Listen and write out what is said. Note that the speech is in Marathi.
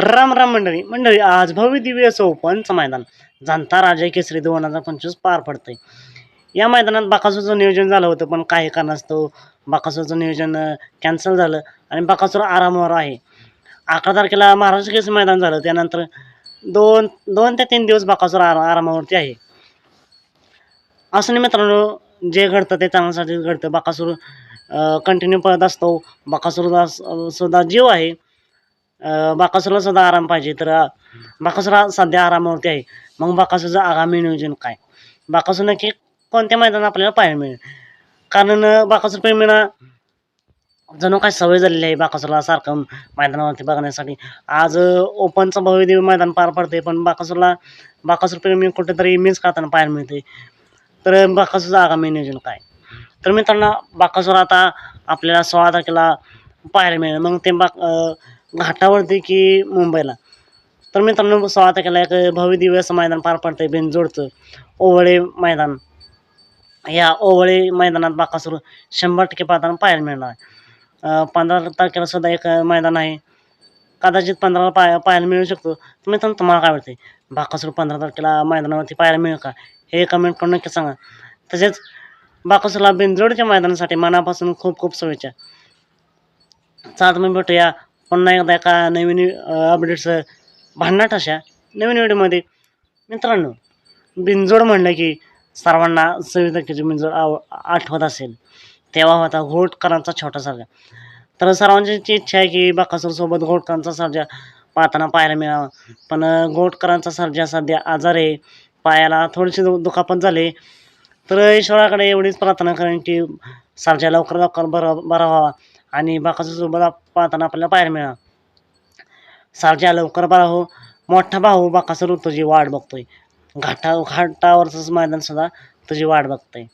राम राम मंडळी. मंडळी आज भव्य दिव्य असं ओपनचं मैदान. जनता राजा केसरी दोन हजार पंचवीस पार पडतंय. या मैदानात बाकासूरचं नियोजन झालं होतं पण काही कारणास्तव बाकासूरचं नियोजन कॅन्सल झालं आणि बाकासूर आरामावर आहे. अकरा तारखेला महाराष्ट्र केसरी मैदान झालं. त्यानंतर दोन दोन ते तीन दिवस बाकासूर आरा आरामावरती आहे. असं मित्रांनो जे घडतं ते चांगल्यासाठी घडतं. बाकासूर कंटिन्यू पळत असतो. बाकासूर सुद्धा जीव आहे. बाकासूरला सुद्धा आराम पाहिजे. तर बाकासूरला सध्या आरामावरती आहे. मग बाकासूरचं आगामी नियोजन काय? बाकासूर नक्की कोणत्या मैदानात आपल्याला पाहायला मिळेल? कारण अं, बाकासूर प्रेमींना जणू काय सवय झालेली आहे बाकासूरला सारखं मैदानावरती बघण्यासाठी. आज ओपनचं भव्य मैदान पार पडते पण बाकासूरला बाकासूर प्रेमी कुठेतरी मिस करताना पाहायला मिळते तर बाकासूरचं आगामी नियोजन काय? तर मित्रांनो बाकासूर आता आपल्याला सोळा तारखेला पाहायला मिळेल. मग ते बाक घाटावरती की मुंबईला. तर मित्रांनो सोळा तारखेला एक भव्य दिव्य असं मैदान पार पडतंय बेंजोडचं ओवळे मैदान. या ओवळे मैदानात बाकासूर शंभर टक्के पाहताना पाहायला मिळणार. आहे पंधरा तारखेला सुद्धा एक मैदान आहे. कदाचित पंधराला पाय पाहायला मिळू शकतो. तर मित्रांनो तुम्हाला काय वाटते बाकासूर पंधरा तारखेला मैदानावरती पाहायला मिळेल का? हे कमेंट करून नक्की सांगा. तसेच बाकासूरला बेंजोडच्या मैदानासाठी मनापासून खूप खूप शुभेच्छा. चालत मी भेटूया. पुन्हा एकदा एका नवीन अपडेट्स भांडणाट अशा नवीन व्हिडिओमध्ये मित्रांनो बिंजोड म्हणलं की सर्वांना सविताकीची बिंजोड आव आठवत असेल. तेव्हा होता घोटकरांचा छोटा सर्जा तर सर्वांची इच्छा आहे की बाकासूरसोबत घोटकरांचा सर्जा पाहताना पाहायला मिळावा. पण घोटकरांचा सर्जा सध्या आजार आहे. पायाला थोडीशी दु दुखापत झाली. तर ईश्वराकडे एवढीच प्रार्थना करेन की सर्जा लवकर लवकर बरा बरा व्हावा. आणि बाकासूरसोबत आप- पाहताना आपल्याला पाहायला मिळा सारख्या लवकर बरा हो. मोठा भाऊ बाकासर तुझी वाट बघतोय. घाटा घाटावरचंच मैदान सुद्धा तुझी वाट बघतोय.